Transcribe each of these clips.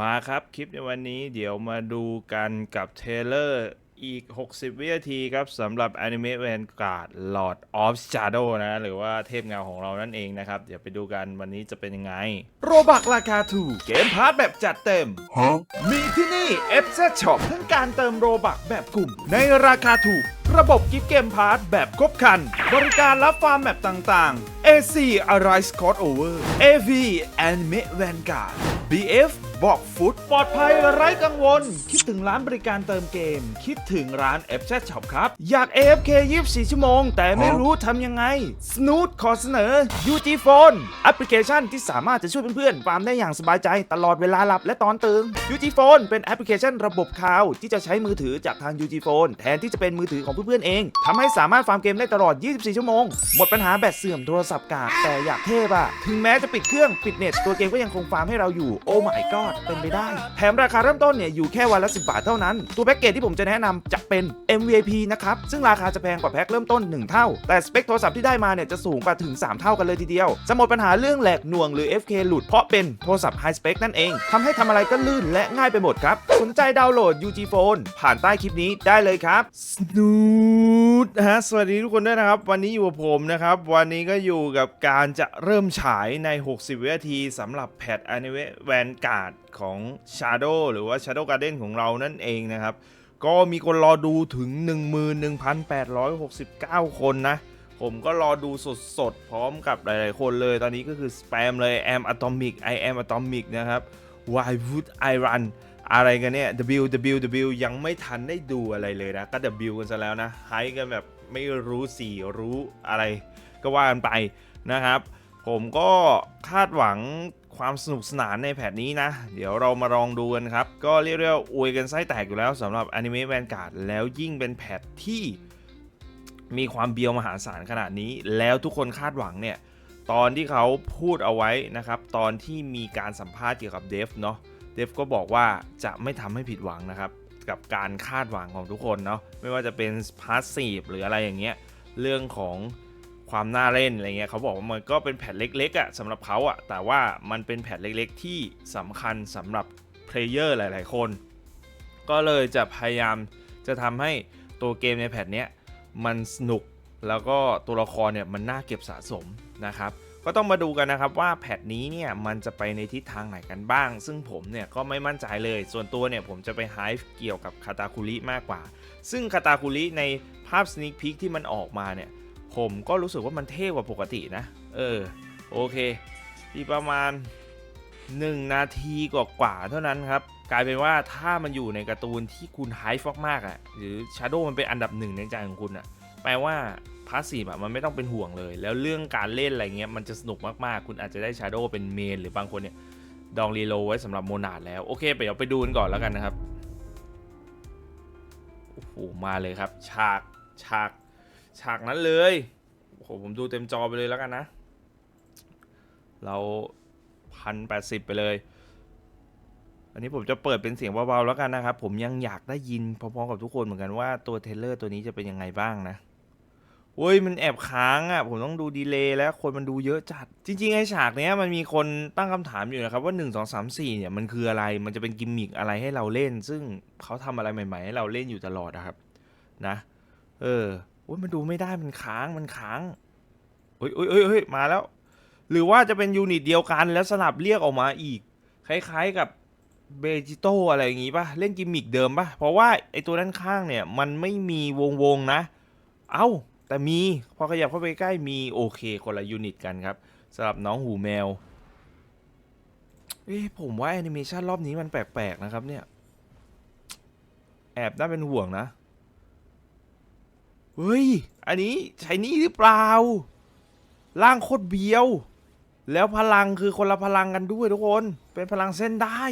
มาครับคลิปในวันนี้เดี๋ยวมาดูกันกับเทเลอร์อีก 60 วินาทีครับสำหรับ Anime Vanguard Lord of Shadow นะหรือว่าเทพเงาของเรานั่นเองนะครับ เดี๋ยวไปดูกันวันนี้จะเป็นยังไง โรบักราคาถูกเกมพาร์ทแบบจัดเต็ม Huh? มีที่นี่ f z Shop ทั้งการเติมโรบักแบบกลุ่ม ในราคาถูก ระบบกิฟต์เกมพาร์ทแบบครบครัน บริการรับฟาร์มแบบต่างๆ AC Arise Crossover AV Anime Vanguard BF บอกฟุตปลอดภัยไร้กังวล คิดถึงร้านบริการเติมเกม คิดถึงร้าน f z Shop ครับ อยาก AFK 24 ชั่วโมง แต่ไม่รู้ทำยังไง Snoot ขอเสนอ UG Phone แอปพลิเคชันที่สามารถจะช่วยเพื่อนๆฟาร์มได้อย่างสบายใจตลอดเวลาหลับและตอนตื่น UG Phone เป็นแอปพลิเคชันระบบคลาวที่จะใช้มือถือจากทาง UG Phone แทนที่จะเป็นมือถือของเพื่อนๆเองทำให้สามารถฟาร์มเกมได้ตลอด 24 ชั่วโมง หมดปัญหาแบตเสื่อมโทรศัพท์กากแต่อยากเทพอะถึงแม้จะปิดเครื่องปิดเน็ตตัวเกมก็ยังคงฟาร์มให้เราอยู่ โอ้ my god เป็นไปได้ แถมราคาเริ่มต้นเนี่ยอยู่แค่วันละ 10 บาทเท่านั้น ตัวแพ็กเกจที่ผมจะแนะนำจะเป็น MVIP นะครับ ซึ่งราคาจะแพงกว่าแพ็คเริ่มต้น 1 เท่า แต่สเปคโทรศัพท์ที่ได้มาเนี่ยจะสูงกว่าถึง 3 เท่ากันเลยทีเดียว จะหมดปัญหาเรื่องแหลกหน่วงหรือ FK หลุดเพราะเป็นโทรศัพท์ไฮสเปคนั่นเองทำให้ทำอะไรก็ลื่นและง่ายไปหมดครับ สนใจดาวน์โหลด UG Phone ผ่านใต้คลิปนี้ได้เลยครับ Snoot นะฮะสวัสดีทุกคนด้วยนะครับ วันนี้อยู่กับผมนะครับ วันนี้ก็อยู่กับการจะเริ่มฉายใน 60 วินาทีสำหรับแพท Anime Vanguard ของ Shadow หรือว่า Shadow Garden ของเรานั่นเองนะครับ ก็มีคนรอดูถึง 11,869 คนนะ ผมก็รอดูสดๆ พร้อมกับหลายๆคนเลย ตอนนี้ก็คือสแปมเลย am atomic I am atomic นะครับ why would I run อะไรกันเนี่ย W W W ยังไม่ทันได้ดูอะไรเลยนะ ก็ W กันซะแล้วนะไฮกันแบบไม่รู้สีรู้อะไร ก็ว่ากันไปนะครับ ผมก็คาดหวังความสนุกสนานในแพทนี้นะ เดี๋ยวเรามาลองดูกันครับ ก็เรียกได้ว่าอวยกันไส้แตกอยู่แล้วสำหรับ Anime Vanguard แล้วยิ่งเป็นแพทที่มีความเบียวมหาศาลขนาดนี้ แล้วทุกคนคาดหวังเนี่ย ตอนที่เขาพูดเอาไว้นะครับ ตอนที่มีการสัมภาษณ์เกี่ยวกับเดฟเนาะ เดฟก็บอกว่าจะไม่ทำให้ผิดหวังนะครับ กับการคาดหวังของทุกคนเนาะไม่ว่าจะเป็นพาสซีฟหรืออะไรอย่างเงี้ยเรื่องของความน่าเล่นอะไรเงี้ยเขาบอกว่ามันก็เป็นแพทเล็กๆอะ่ะสำหรับเขาอะ่ะแต่ว่ามันเป็นแพทเล็กๆ ที่สำคัญสำหรับเพลเยอร์หลายๆ คน ก็เลยจะพยายามจะทำให้ตัวเกมในแพทเนี้ยมันสนุกแล้วก็ตัวละครเนี่ยมันน่าเก็บสะสมนะครับ ก็ต้องมาดูกันนะครับว่าแพทนี้เนี่ยมันจะไปในทิศทางไหนกันบ้าง ซึ่งผมเนี่ยก็ไม่มั่นใจเลย ส่วนตัวเนี่ยผมจะไปไฮฟ์เกี่ยวกับคาตาคุริมากกว่า ซึ่งคาตาคุริในภาพส n น a พี k ที่มันออกมาเนี่ย ผมก็รู้สึกว่ามันเท่กว่าปกตินะ เออ โอเคอีกประมาณ 1 นาทีกว่าๆเท่านั้นครับ กลายเป็นว่าถ้ามันอยู่ในการ์ตูนที่คุณไฮฟ์มากๆอะหรือ Shadow มันเป็นอันดับหนึ่งในใจของคุณอะแปลว่า พาสซีฟอะมันไม่ต้องเป็นห่วงเลย แล้วเรื่องการเล่นอะไรเงี้ยมันจะสนุกมากๆ คุณอาจจะได้ Shadow เป็นเมนหรือบางคนเนี่ยดองรีโลไว้สำหรับโมนาดแล้ว โอเคไปเดี๋ยวไปดูกันก่อนแล้วกันนะครับ โอ้โห มาเลยครับ ฉากฉากฉากนั้นเลย โอ้โห ผมดูเต็มจอไปเลยแล้วกันนะ เราพันแปดสิบไปเลย อันนี้ผมจะเปิดเป็นเสียงเบาๆแล้วกันนะครับ ผมยังอยากได้ยินพร้อมๆกับทุกคนเหมือนกันว่าตัวเทเลอร์ตัวนี้จะเป็นยังไงบ้างนะ โอ้ยมันแอบค้างอะผมต้องดูดีเลย์แล้วคนมันดูเยอะจัด จริงๆไอ้ฉากเนี้ยมันมีคนตั้งคำถามอยู่นะครับว่า 1 2 3 4เนี่ยมันคืออะไรมันจะเป็นกิมมิคอะไรให้เราเล่น ซึ่งเขาทำอะไรใหม่ๆให้เราเล่นอยู่ตลอดนะครับ นะ เออโอ้ยมันดูไม่ได้มันค้างมันค้างเฮ้ยเฮ้ยเฮ้ยมาแล้ว หรือว่าจะเป็นยูนิตเดียวกันแล้วสลับเรียกออกมาอีก คล้ายๆกับเบจิโตอะไรอย่างงี้ป่ะเล่นกิมมิกเดิมป่ะเพราะว่าไอตัวด้านข้างเนี่ยมันไม่มีวงๆนะ เอ้า แต่มี พอขยับเข้าไปใกล้มีโอเคคนละยูนิตกันครับสำหรับน้องหูแมว เอ้ผมว่าแอนิเมชันรอบนี้มันแปลกๆนะครับเนี่ย แอบน่าเป็นห่วงนะ เฮ้ย อันนี้ใช้นี่หรือเปล่า ร่างโคตรเบียว แล้วพลังคือคนละพลังกันด้วยทุกคน เป็นพลังเส้นได้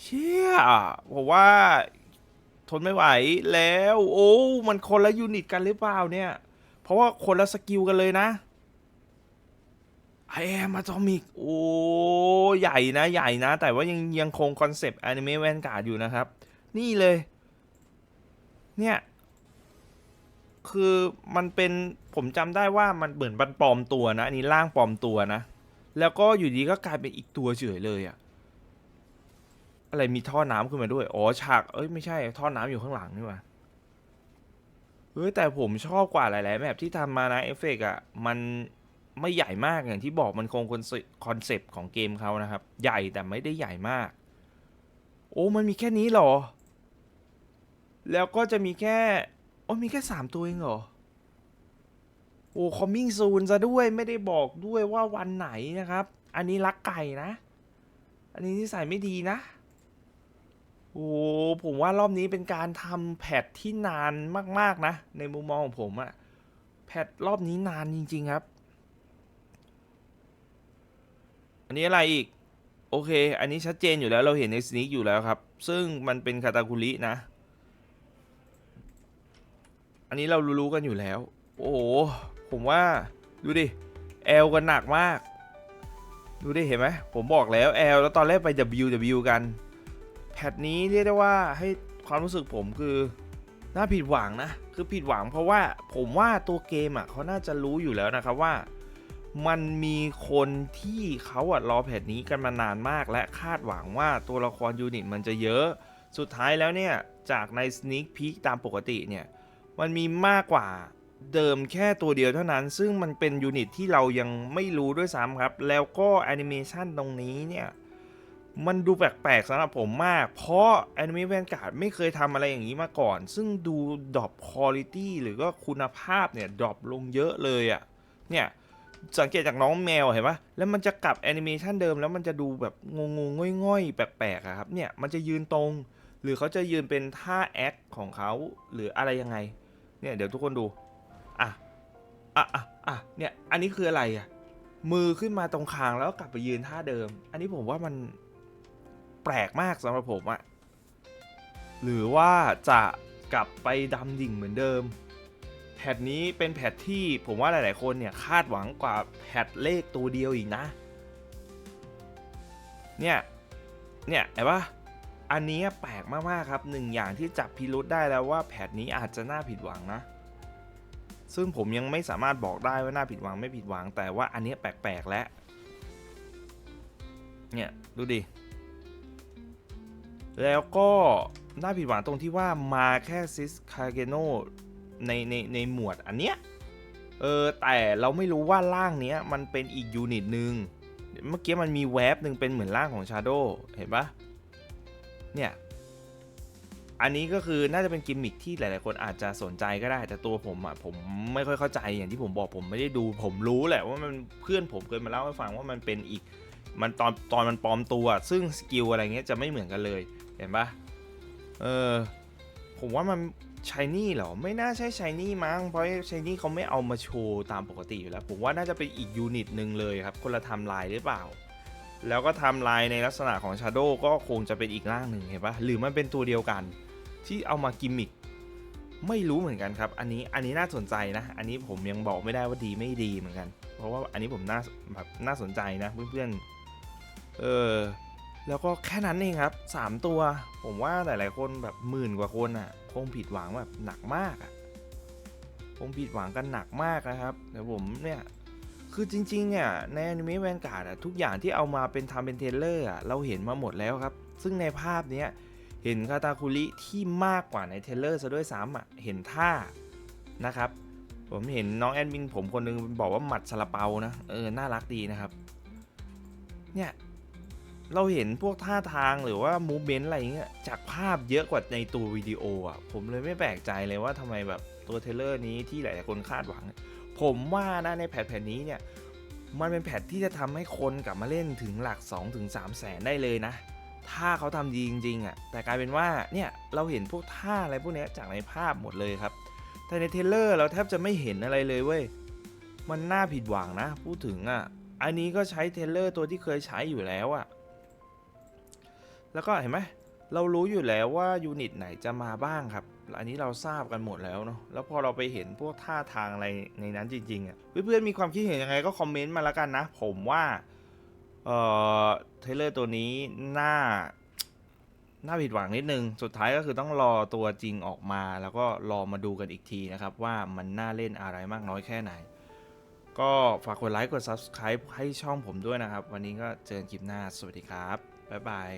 เชี่ยผมว่า ทนไม่ไหวแล้ว โอ้มันคนละยูนิตกันหรือเปล่าเนี่ย เพราะว่าคนละสกิลกันเลยนะไอแอมอะตอมิกโอ้ใหญ่นะใหญ่นะ แต่ว่ายังยังคงคอนเซปต์อนิเมะแวนการ์ดอยู่นะครับ นี่เลย เนี่ย คือมันเป็นผมจำได้ว่ามันเหมือนบันปลอมตัวนะ อันนี้ร่างปลอมตัวนะ แล้วก็อยู่ดีก็กลายเป็นอีกตัวเฉยเลยอะ อะไรมีท่อน้ำขึ้นมาด้วย อ๋อฉาก เอ้ยไม่ใช่ท่อน้ำอยู่ข้างหลังนี่หว่าเฮ้ยแต่ผมชอบกว่าหลายๆแบบที่ทำมานะเอฟเฟกอะมันไม่ใหญ่มากอย่างที่บอกมันคงคอนเซปต์ของเกมเขานะครับ ใหญ่แต่ไม่ได้ใหญ่มาก โอ้มันมีแค่นี้เหรอ แล้วก็จะมีแค่โอ้มีแค่สามตัวเองเหรอโอ้คอมมิ่งซูนซะด้วยไม่ได้บอกด้วยว่าวันไหนนะครับ อันนี้รักไก่นะ อันนี้นิสัยไม่ดีนะ โอ้ผมว่ารอบนี้เป็นการทำแพทที่นานมาก ๆ นะ ในมุมมองของผมอะแพทรอบนี้นานจริง ๆ ครับ อันนี้อะไรอีก โอเค อันนี้ชัดเจนอยู่แล้วเราเห็นในสนิกอยู่แล้วครับ ซึ่งมันเป็นคาตาคุรินะ อันนี้เรารู้ๆกันอยู่แล้ว โอ้โห ผมว่า ดูดิแอลกันหนักมาก ดูดิเห็นไหมผมบอกแล้วแอลแล้วตอนแรกไป W W กัน พทนี้เรียกได้ว่าให้ความรู้สึกผมคือน่าผิดหวังนะ คือผิดหวังเพราะว่าผมว่าตัวเกมอะเขาน่าจะรู้อยู่แล้วนะครับว่า มันมีคนที่เขาอะรอแพทนี้กันมานานมาก และคาดหวังว่าตัวละครยูนิตมันจะเยอะ สุดท้ายแล้วเนี่ยจากใน Sneak Peek ตามปกติเนี่ยมันมีมากกว่าเดิมแค่ตัวเดียวเท่านั้น ซึ่งมันเป็นยูนิตที่เรายังไม่รู้ด้วยซ้ำครับ แล้วก็แอนิเมชันตรงนี้เนี่ย มันดูแปลกๆสำหรับผมมาก เพราะ Anime Vanguard ไม่เคยทำอะไรอย่างนี้มาก่อน ซึ่งดูดรอปคุณภาพหรือก็คุณภาพเนี่ยดรอปลงเยอะเลยอะ่ะ เนี่ย สังเกตจากน้องแมวเห็นปะแล้วมันจะกลับแอนิเมชันเดิมแล้วมันจะดูแบบงงๆง่อยๆ แปลกๆครับ เนี่ย มันจะยืนตรง หรือเขาจะยืนเป็นท่าแอคของเขาหรืออะไรยังไง เนี่ยเดี๋ยวทุกคนดู อะ อะอะอะเนี่ย อันนี้คืออะไรอะ มือขึ้นมาตรงคางแล้วกลับไปยืนท่าเดิม อันนี้ผมว่ามัน แปลกมากสำหรับผมอะหรือว่าจะกลับไปดำดิ่งเหมือนเดิม แพทนี้เป็นแพทที่ผมว่าหลาย ๆ คนเนี่ยคาดหวังกว่าแพทเลขตัวเดียวอีกนะ เนี่ย เนี่ยเห็นปะอันนี้แปลกมาก ๆ ครับหนึ่งอย่างที่จับพิรุษได้แล้วว่าแพทนี้อาจจะน่าผิดหวังนะ ซึ่งผมยังไม่สามารถบอกได้ว่าน่าผิดหวังไม่ผิดหวัง แต่ว่าอันนี้แปลก ๆ แล้วเนี่ย ดูดิ แล้วก็น่าผิดหวังตรงที่ว่ามาแค่ซิสคาเกโนในในในหมวดอันเนี้ย เออ แต่เราไม่รู้ว่าร่างเนี้ยมันเป็นอีกยูนิตหนึ่งเมื่อกี้มันมีแวบหนึ่งเป็นเหมือนร่างของชาโดเห็นปะเนี่ย อันนี้ก็คือน่าจะเป็นกิมมิคที่หลาย ๆ คนอาจจะสนใจก็ได้ แต่ตัวผมอะผมไม่ค่อยเข้าใจอย่างที่ผมบอกผมไม่ได้ดู ผมรู้แหละว่ามันเพื่อนผมเคยมาเล่าให้ฟังว่ามันเป็นอีกมันตอนตอนมันปลอมตัว ซึ่งสกิลอะไรเงี้ยจะไม่เหมือนกันเลย เห็นปะเออ ผมว่ามันชายนี่เหรอ ไม่น่าใช่ชายนี่มั้ง เพราะชายนี่เขาไม่เอามาโชว์ตามปกติอยู่แล้ว ผมว่าน่าจะเป็นอีกยูนิตหนึ่งเลยครับ คนละทำลายหรือเปล่า แล้วก็ทำลายในลักษณะของ Shadow ก็คงจะเป็นอีกร่างหนึ่งเห็นปะหรือมันเป็นตัวเดียวกัน ที่เอามากิมมิคไม่รู้เหมือนกันครับ อันนี้อันนี้น่าสนใจนะ อันนี้ผมยังบอกไม่ได้ว่าดีไม่ดีเหมือนกัน เพราะว่าอันนี้ผมน่าแบบน่าสนใจนะเพื่อนๆ เออ แล้วก็แค่นั้นเองครับ 3 ตัว ผมว่าหลาย ๆ คนแบบหมื่นกว่าคนอะคงผิดหวังแบบหนักมากอะคงผิดหวังกันหนักมากนะครับแต่ผมเนี่ยคือจริงๆเนี่ยในอนิเมะแวนการ์ดอะทุกอย่างที่เอามาเป็นทำเป็นเทเลอร์อะเราเห็นมาหมดแล้วครับ ซึ่งในภาพเนี้ยเห็นคาตาคุริที่มากกว่าในเทเลอร์ซะด้วยซ้ำอะเห็นท่านะครับ ผมเห็นน้องแอดมินผมคนหนึงบอกว่าหมัดซาลาเปานะเออน่ารักดีนะครับ เนี่ย เราเห็นพวกท่าทางหรือว่ามูเมนต์อะไรเงี้ยจากภาพเยอะกว่าในตัววิดีโออะ ผมเลยไม่แปลกใจเลยว่าทำไมแบบตัวเทเลอร์นี้ที่หลายๆคนคาดหวัง ผมว่านะในแพทแผ่นนี้เนี่ยมันเป็นแพทที่จะทำให้คนกลับมาเล่นถึงหลัก 2-3แสนได้เลยนะ ถ้าเขาทำดีจริงๆอะแต่กลายเป็นว่าเนี่ยเราเห็นพวกท่าอะไรพวกเนี้ยจากในภาพหมดเลยครับ แต่ในเทเลอร์เราแทบจะไม่เห็นอะไรเลยเว้ยมันน่าผิดหวังนะ พูดถึงอะอันนี้ก็ใช้เทเลอร์ตัวที่เคยใช้อยู่แล้วอะ แล้วก็เห็นไหมเรารู้อยู่แล้วว่ายูนิตไหนจะมาบ้างครับ อันนี้เราทราบกันหมดแล้วเนาะ แล้วพอเราไปเห็นพวกท่าทางอะไรในนั้นจริงๆอะ เพื่อนๆมีความคิดเห็นยังไงก็คอมเมนต์มาแล้วกันนะ ผมว่า เอ่อ เทเลอร์ตัวนี้น่า น่าผิดหวังนิดนึง สุดท้ายก็คือต้องรอตัวจริงออกมา แล้วก็รอมาดูกันอีกทีนะครับ ว่ามันน่าเล่นอะไรมากน้อยแค่ไหน ก็ฝากกดไลค์ กด Subscribe ให้ช่องผมด้วยนะครับ วันนี้ก็เจอกันคลิปหน้า สวัสดีครับ บ๊ายบาย